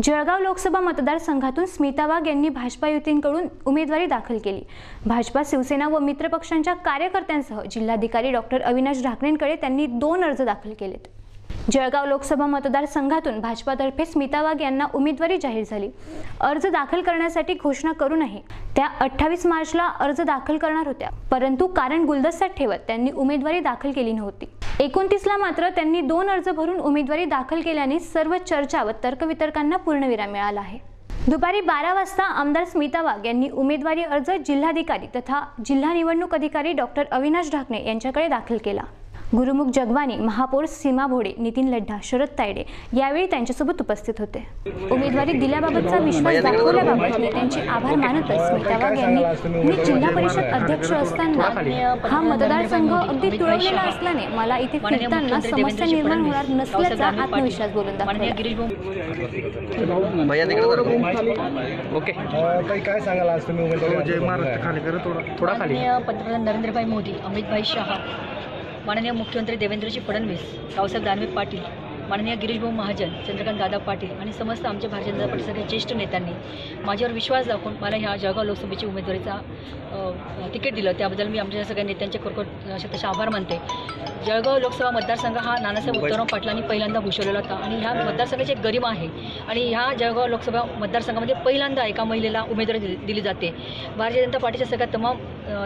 जळगाव लोकसभा मतदारसंघातून स्मिता वाघ यांनी भाजपा युतींकडून उमेदवारी दाखल केली. भाजपा शिवसेना व मित्रपक्षांच्या कार्यकर्त्यांसह जिल्हाधिकारी डॉक्टर अविनाश ढाकणेंकडे त्यांनी दोन अर्ज दाखल केलेत. जळगाव लोकसभा मतदारसंघातून भाजपातर्फे स्मिता वाघ यांना उमेदवारी जाहीर झाली. अर्ज दाखल करण्यासाठी घोषणा करूनही त्या अठ्ठावीस मार्चला अर्ज दाखल करणार होत्या. परंतु कारण गुलदस्त्यात ठेवत त्यांनी उमेदवारी दाखल केली नव्हती. एकोणतीसला मात्र त्यांनी दोन अर्ज भरून उमेदवारी दाखल केल्याने सर्व चर्चा व तर्कवितर्कांना पूर्णविराम मिळाला आहे. दुपारी बारा वाजता आमदार स्मिता वाघ यांनी उमेदवारी अर्ज जिल्हाधिकारी तथा जिल्हा निवडणूक अधिकारी डॉक्टर अविनाश ढाकणे यांच्याकडे दाखल केला. गुरुमुख जगवानी महापौर सीमा भोडे नितीन लड्ढा शरद तायडे यावेळी त्यांच्यासोबत उपस्थित होते. उमेदवारी दिल्याबाबतचा विश्वास दाखवल्याबाबत नेत्यांचे आभार मानतच स्मिता वाघ यांनी मी जिल्हा परिषद अध्यक्ष असताना हा मतदारसंघ अगदी तुळवलेला असल्याने मला इथे फिरताना समस्या निर्माण होणार नसल्याचा आत्मविश्वास बोलून माननीय दाखवला. गिरीश भाऊ भैया तिकडे जरा ओके. काही काय सांगाल आज तुम्ही उमेदवारी? अर्ज जय भरलाय? महाराष्ट्र खाली करा थोडा थोडा खाली. माननीय पंतप्रधान नरेंद्रभाई मोदी अमितभाई शहा माननीय मुख्यमंत्री देवेंद्रजी फडणवीस रावसाहेब दानवे पाटील माननीय गिरीशभाऊ महाजन चंद्रकांत दादा पाटील आणि समस्त आमच्या भारतीय जनता पार्टीसारख्या ज्येष्ठ नेत्यांनी माझ्यावर विश्वास दाखवून मला ह्या जळगाव लोकसभेची उमेदवारीचा तिकीट दिलं. त्याबद्दल मी आमच्या सगळ्या नेत्यांचे खरोखर असे तसे आभार मानते. जळगाव लोकसभा मतदारसंघ हा नानासाहेब उद्धवराव पाटलांनी पहिल्यांदा भूषवलेला होता आणि ह्या मतदारसंघाची एक गरिमा आहे आणि ह्या जळगाव लोकसभा मतदारसंघामध्ये पहिल्यांदा एका महिलेला उमेदवारी दिली दिली जाते. भारतीय जनता पार्टीच्या सगळ्या तमाम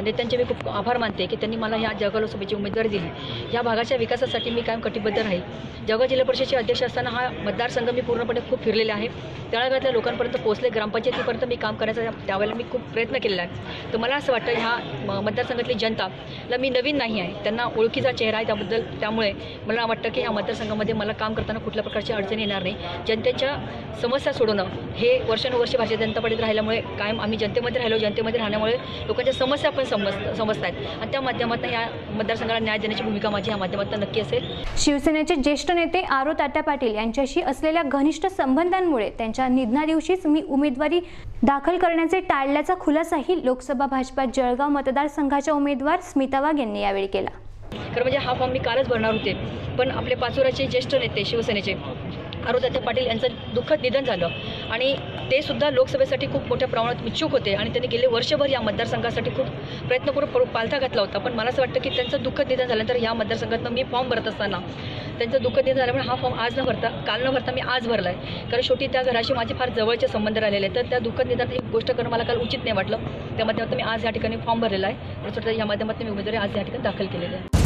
नेत्यांचे मी खूप आभार मानते की त्यांनी मला ह्या जळगाव लोकसभेची उमेदवारी दिली. ह्या भागाच्या विकासासाठी मी कायम कटिबद्ध राहील. जळगाव जिल्हा परिषदेचे अध्यक्ष असताना हा मतदारसंघ मी पूर्णपणे खूप फिरलेला आहे. तळागाळातल्या लोकांपर्यंत पोहोचले ग्रामपंचायतीपर्यंत मी काम करायचा त्यावेळेला मी खूप प्रयत्न केलेला आहे. तर मला असं वाटतं ह्या मतदारसंघातली मतदारसंघातली जनताला मी नवीन नाही आहे. त्यांना ओळखीचा चेहरा आहे त्याबद्दल त्यामुळे मला वाटतं की ह्या मतदारसंघामध्ये मला काम करताना कुठल्या प्रकारची अडचण येणार नाही. जनतेच्या समस्या सोडवणं हे वर्षानुवर्षे भारतीय जनता पार्टीत राहिल्यामुळे कायम आम्ही जनतेमध्ये राहिलो. जनतेमध्ये राहण्यामुळे लोकांच्या समस्या पण समज समजत आहेत आणि त्या माध्यमातून ह्या मतदारसंघाला न्याय देण्याची भूमिका माझी ह्या माध्यमातून नक्की असेल. शिवसेनेचे ज्येष्ठ नेते आर. तात्या पाटील यांच्याशी असलेल्या घनिष्ठ संबंधांमुळे त्यांच्या निधनादिवशीच मी उमेदवारी दाखल करण्याचे टाळल्याचा खुलासाही लोकसभा भाजपा जळगाव मतदारसंघाच्या उमेदवार स्मिता वाघ यांनी यावेळी केला. खरं म्हणजे हा फॉर्म मी कालच भरणार होते. पण आपले पाचोराचे ज्येष्ठ नेते शिवसेनेचे. आरोग्य पाटील यांचं दुःखद निधन झालं. आणि ते सुद्धा लोकसभेसाठी खूप मोठ्या प्रमाणात इच्छुक होते आणि त्यांनी गेले वर्षभर या मतदारसंघासाठी खूप प्रयत्नपूर्वक पालथा घातला होता. पण मला असं वाटतं की त्यांचं दुःखद निधन झाल्यानंतर या मतदारसंघातनं मी फॉर्म भरत असताना त्यांचं दुःखद निधन झाल्यामुळे हा फॉर्म आज न भरता काल न भरता मी आज भरला आहे कारण शेवटी त्या घराशी माझे फार जवळचे संबंध राहिलेले तर त्या दुःखद निधनात एक गोष्ट करणं मला काल उचित नाही वाटलं. त्या माध्यमातून मी आज या ठिकाणी फॉर्म भरलेला आहे. मला या माध्यमातून मी उमेदवारी आज या ठिकाणी दाखल केलेली आहे.